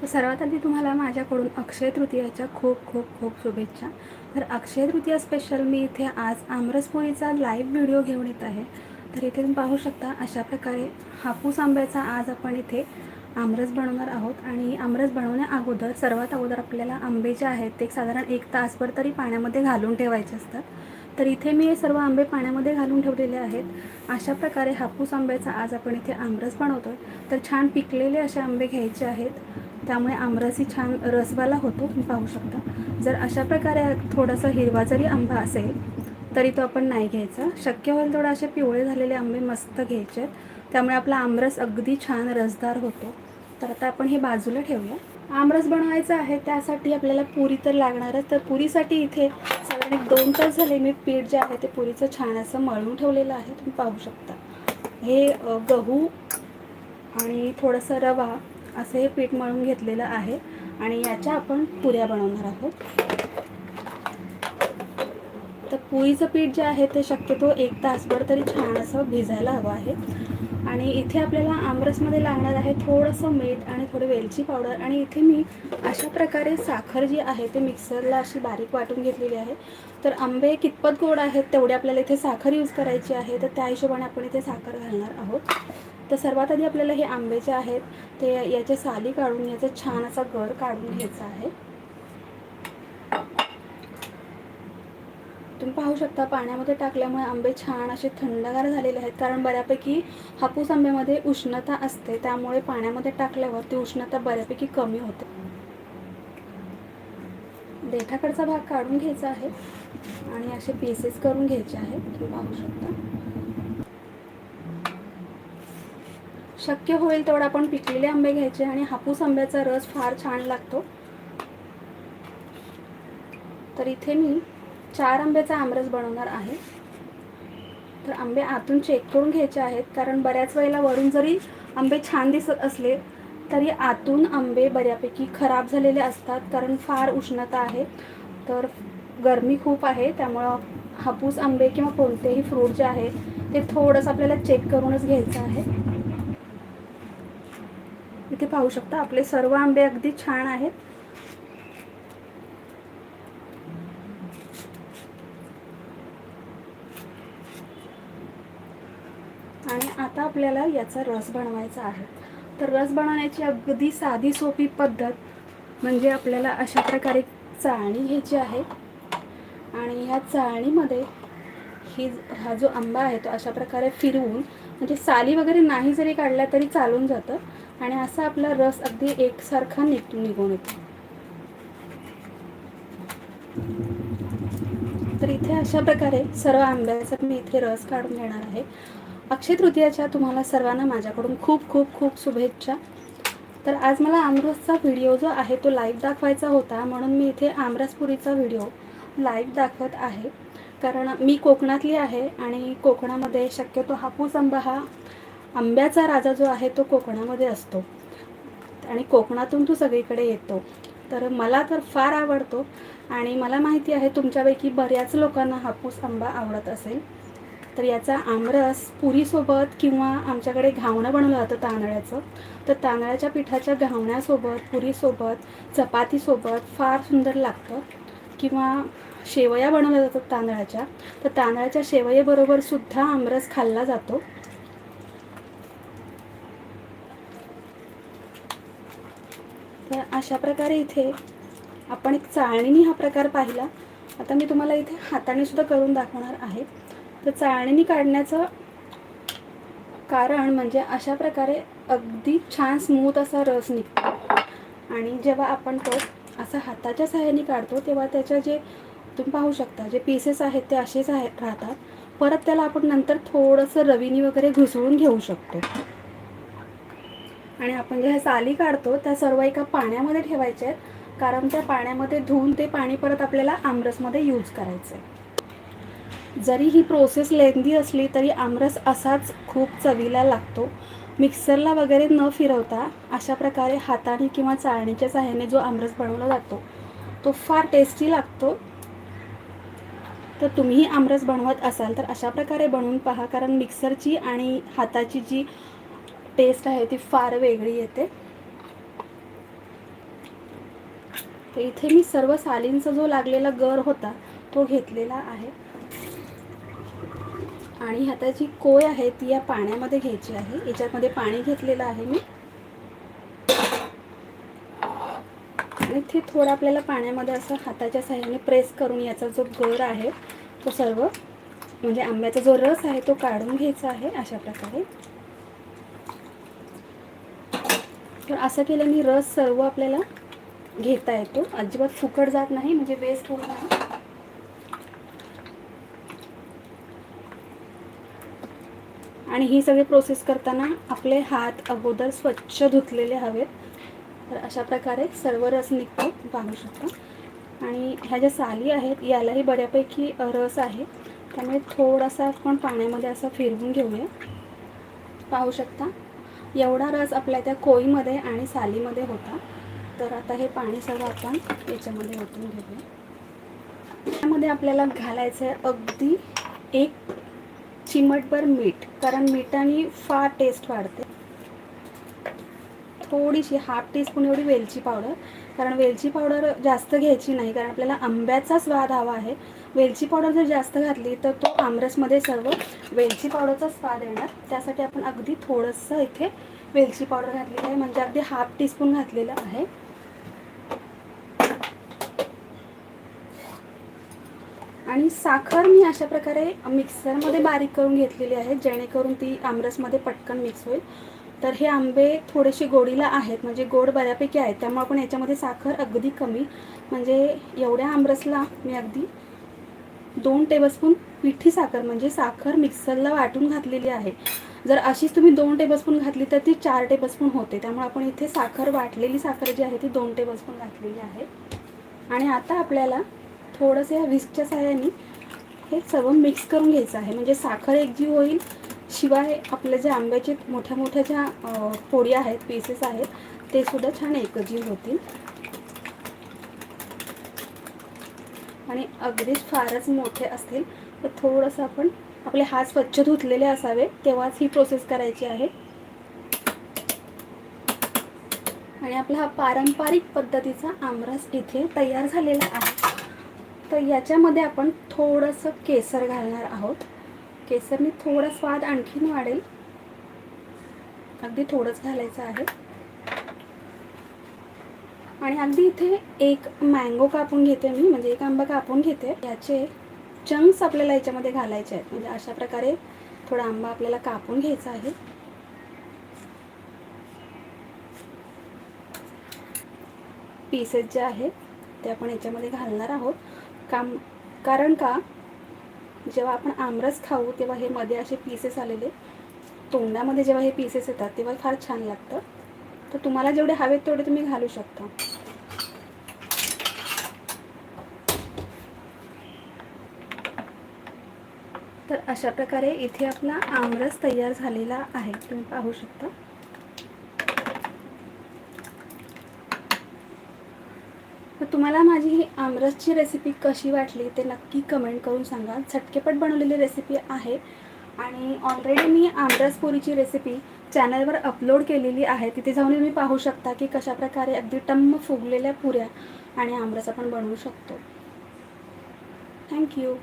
तर सर्वात आधी तुम्हाला माझ्याकडून अक्षय तृतीयाच्या खूप खूप खूप शुभेच्छा. तर अक्षय तृतीया स्पेशल मी इथे आज आमरसपोळीचा लाईव्ह व्हिडिओ घेऊन येत आहे. तर इथे तुम्ही पाहू शकता अशा प्रकारे हापूस आंब्याचा आज आपण इथे आमरस बनवणार आहोत. आणि आमरस बनवण्या अगोदर सर्वात अगोदर आपल्याला आंबे जे आहेत ते साधारण एक तासभर तरी पाण्यामध्ये घालून ठेवायचे असतात. तर इथे मी हे सर्व आंबे पाण्यामध्ये घालून ठेवलेले आहेत. अशा प्रकारे हापूस आंब्याचा आज आपण इथे आमरस बनवतो आहे तर छान पिकलेले असे आंबे घ्यायचे आहेत. त्यामुळे आमरसही छान रसवाला होतो तुम्ही पाहू शकता. जर अशा प्रकारे थोडासा हिरवा जरी आंबा असेल तरी तो आपण नाही घ्यायचा. शक्य होईल थोडा असे पिवळे झालेले आंबे मस्त घ्यायचे. आहेत त्यामुळे आपला आमरस अगदी छान रसदार होतो. तर आता आपण हे बाजूला ठेवूया. आमरस बनवायचा आहे त्यासाठी आपल्याला पुरी तर लागणारच तर पुरीसाठी इथे साधारण एक दोन तास झाले मी पीठ जे आहे ते पुरीचं छान असं मळून ठेवलेलं आहे. तुम्ही पाहू शकता. हे गहू आणि थोडंसं रवा असं हे पीठ मळून घेतलेलं आहे आणि याच्या आपण पुऱ्या बनवणार आहोत. तर पुरीचं पीठ जे आहे ते शक्यतो एक तासभर तरी छान असं भिजायला हवं आहे. आणि इथे आपल्याला आमरसमध्ये लागणार आहे थोडंसं मीठ आणि थोडी वेलची पावडर आणि इथे मी अशा प्रकारे साखर जी आहे ते मिक्सरला अशी बारीक वाटून घेतलेली आहे. तर आंबे कितपत गोड आहेत तेवढे आपल्याला इथे साखर यूज करायची आहे तर त्या हिशोबाने आपण इथे साखर घालणार आहोत. तर सर्वात आधी आपल्याला हे आंबे जे आहेत ते याच्या साली काढून याचा छान असा गर काढून घ्यायचा आहे. तुम्ही पाहू शकता पाण्यामध्ये टाकल्यामुळे आंबे छान असे थंडगार झालेले आहेत. कारण बऱ्यापैकी हापूस आंब्यामध्ये उष्णता असते त्यामुळे पाण्यामध्ये टाकल्यावर ती उष्णता बऱ्यापैकी कमी होते. देठाकडचा भाग काढून घ्यायचा आहे आणि असे पीसेस करून घ्यायचे आहेत. तुम्ही पाहू शकता. शक्य होईल तेवढा आपण पिकलेले आंबे घ्यायचे आणि हापूस आंब्याचा रस फार छान लागतो. तर इथे मी चार आंब्याचा आमरस बनवणार आहे. तर आंबे आतून चेक करून घ्यायचे आहेत कारण बऱ्याच वेळेला वरून जरी आंबे छान दिसत असले तरी आतून आंबे बऱ्यापैकी खराब झालेले असतात कारण फार उष्णता आहे. तर गरमी खूप आहे त्यामुळं हापूस आंबे किंवा कोणतेही फ्रूट जे आहे ते थोडंसं आपल्याला चेक करूनच घ्यायचं आहे. इथे पाहू शकता आपले सर्व आंबे अगदी छान आहेत. आणि आता आपल्याला याचा रस बनवायचा आहे. तर रस बनवण्याची अगदी साधी सोपी पद्धत म्हणजे आपल्याला अशा प्रकारे चाळणी घ्यायची आहे. आणि ह्या चाळणीमध्ये ही हा जो आंबा आहे तो अशा प्रकारे फिरवून म्हणजे साली वगैरे नाही जरी काढल्या तरी चालून जातं. आणि असा आपला रस अगदी एकसारखा निघ निघून येतो. तर इथे अशा प्रकारे सर्व आंब्याचा मी इथे रस काढून घेणार आहे. अक्षय तृतीयाच्या तुम्हाला सर्वांना माझ्याकडून खूप खूप खूप शुभेच्छा. तर आज मला आमरसचा व्हिडिओ जो आहे तो लाईव्ह दाखवायचा होता म्हणून मी इथे आमरसपुरीचा व्हिडिओ लाईव्ह दाखवत आहे. कारण मी कोकणातली आहे आणि कोकणामध्ये शक्यतो हापूस आंबा हा आंब्याचा राजा जो आहे तो कोकणामध्ये असतो. आणि कोकणातून तो सगळीकडे येतो. तर मला तर फार आवडतो आणि मला माहिती आहे तुमच्यापैकी बऱ्याच लोकांना हापूस आंबा आवडत असेल. तर याचा आमरस पुरीसोबत किंवा आमच्याकडे घावणं बनवलं जातं तांदळाचं. तर तांदळाच्या पिठाच्या घावण्यासोबत पुरीसोबत चपातीसोबत फार सुंदर लागतं. किंवा शेवया बनवल्या जातात तांदळाच्या. तर तांदळाच्या शेवयेबरोबर सुद्धा आमरस खाल्ला जातो तर अशा प्रकारे इथे आपण एक चाळणीने हा प्रकार पाहिला. आता मी तुम्हाला इथे हाताने सुद्धा करून दाखवणार आहे. तर चाळणीने काढण्याचं कारण म्हणजे अशा प्रकारे अगदी छान स्मूथ असा रस निघतो. आणि जेव्हा आपण तो असा हाताच्या सहाय्याने काढतो तेव्हा त्याच्या जे तुम्ही पाहू शकता जे पीसेस आहेत ते असेच आहे राहतात. परत त्याला आपण नंतर थोडंसं रवीनी वगैरे घुसळून घेऊ शकतो. आणि आपण ज्या ह्या साली काढतो त्या सर्व एका पाण्यामध्ये ठेवायच्या आहेत. कारण त्या पाण्यामध्ये धुवून ते पाणी परत आपल्याला आमरसमध्ये यूज करायचं आहे जरी ही प्रोसेस लेंदी असली तरी आमरस असाच खूप चवीला लागतो. मिक्सरला वगैरे न फिरवता अशा प्रकारे हाताने किंवा चाळणीच्या सहाय्याने जो आमरस बनवला जातो तो फार टेस्टी लागतो. तर तुम्हीही आमरस बनवत असाल तर अशा प्रकारे बनवून पहा. कारण मिक्सरची आणि हाताची जी टेस्ट आहे ती फार वेगळी येते. तर इथे मी सर्व सालींचा जो लागलेला गर होता तो घेतलेला आहे. आणि आता जी कोय आहे ती या पाण्यामध्ये घ्यायची आहे. याच्यामध्ये पाणी घेतलेलं आहे मी. आणि ते थोडं आपल्याला पाण्यामध्ये असं हाताच्या साह्याने प्रेस करून याचा जो गर आहे तो सर्व म्हणजे आंब्याचा जो रस आहे तो काढून घ्यायचा आहे अशा प्रकारे. तर असं केल्याने रस सर्व आपल्याला घेता येतो. अजिबात फुकट जात नाही म्हणजे वेस्ट होत नाही. आणि ही सगळी प्रोसेस करताना आपले हात अगोदर स्वच्छ धुतलेले हवेत. तर अशा प्रकारे सर्व रस निघतो पाहू शकता. आणि ह्या ज्या साली आहेत यालाही बऱ्यापैकी रस आहे. त्यामुळे थोडासा आपण पाण्यामध्ये असं फिरवून घेऊया. पाहू शकता. एवढा रस आपल्या त्या कोळीमध्ये आणि सालीमध्ये होता. तर आता हे पाणी सगळं आपण याच्यामध्ये ओतून घेऊया. त्यामध्ये आपल्याला घालायचं आहे अगदी एक चिमटभर मीठ कारण मिठाने फार टेस्ट वाढते. थोडीशी हाफ टीस्पून एवढी वेलची पावडर कारण वेलची पावडर जास्त घ्यायची नाही कारण आपल्याला आंब्याचा स्वाद हवा आहे. वेलची पावडर जर जास्त घातली तर तो आमरसमध्ये सर्व वेलची पावडरचा स्वाद येणार. त्यासाठी आपण अगदी थोडंसं इथे वेलची पावडर घातलेली आहे. म्हणजे अगदी हाफ टीस्पून घातलेलं आहे. आणि साखर मी अशा प्रकारे मिक्सरमध्ये बारीक करून घेतलेली आहे जेणेकरून ती आमरसमध्ये पटकन मिक्स होईल. तर हे आंबे थोडेसे गोडीला आहेत म्हणजे गोड बऱ्यापैकी आहेत. त्यामुळे आपण याच्यामध्ये साखर अगदी कमी म्हणजे एवढ्या आमरसला मी अगदी दोन टेबलस्पून पिठी साखर म्हणजे साखर मिक्सरला वाटून घातलेली आहे. जर अशीच तुम्ही दोन टेबलस्पून घातली तर ती चार टेबलस्पून होते. त्यामुळे आपण इथे साखर वाटलेली साखर जी आहे ती दोन टेबलस्पून घातलेली आहे. आणि आता आपल्याला थोडंसं या व्हिस्कच्या सहाय्याने हे सर्व मिक्स करून घ्यायचं आहे. म्हणजे साखर एकजीव होईल शिवाय आपले जे आंब्याचे मोठ्या मोठ्या ज्या पोळी आहेत पीसेस आहेत ते सुद्धा छान एकजीव होतील. आणि अगदीच फारच मोठे असतील तर थोडंसं आपण आपले हात स्वच्छ धुतलेले असावे तेव्हाच ही प्रोसेस करायची आहे. आणि आपला हा पारंपरिक पद्धतीचा आमरस इथे तयार झालेला आहे. तर याच्यामध्ये आपण थोडंसं केसर घालणार आहोत. केसरने थोडा स्वाद आणखीन वाढेल. अगदी थोडंच घालायचं आहे. आणि अगदी इथे एक मँगो कापून घेते मी म्हणजे एक आंबा कापून घेते. याचे चंक्स आपल्याला याच्यामध्ये घालायचे आहेत. म्हणजे अशा प्रकारे थोडा आंबा आपल्याला कापून घ्यायचा आहे. पीसेस जे आहेत ते आपण याच्यामध्ये घालणार आहोत. काम कारण का जेव्हा आपण आमरस खाऊ तेव्हा हे मध्ये असे पीसेस आलेले. तोंडामध्ये जेव्हा हे पीसेस येतात तेव्हा फार छान लागतं. तर तुम्हाला जेवढे हवेत तेवढे तुम्ही घालू शकता. तर अशा प्रकारे इथे आपला आमरस तयार झालेला आहे. तुम्ही पाहू शकता. तर तुम्हाला माझी ही आमरसची रेसिपी कशी वाटली ते नक्की कमेंट करून सांगा. झटकेपट बनवलेली रेसिपी आहे आणि ऑलरेडी मी आमरस पुरीची रेसिपी चॅनलवर अपलोड केलेली आहे. तिथे जाऊन तुम्ही पाहू शकता की कशाप्रकारे अगदी टम्म फुगलेल्या पुऱ्या आणि आमरस आपण बनवू शकतो. थँक्यू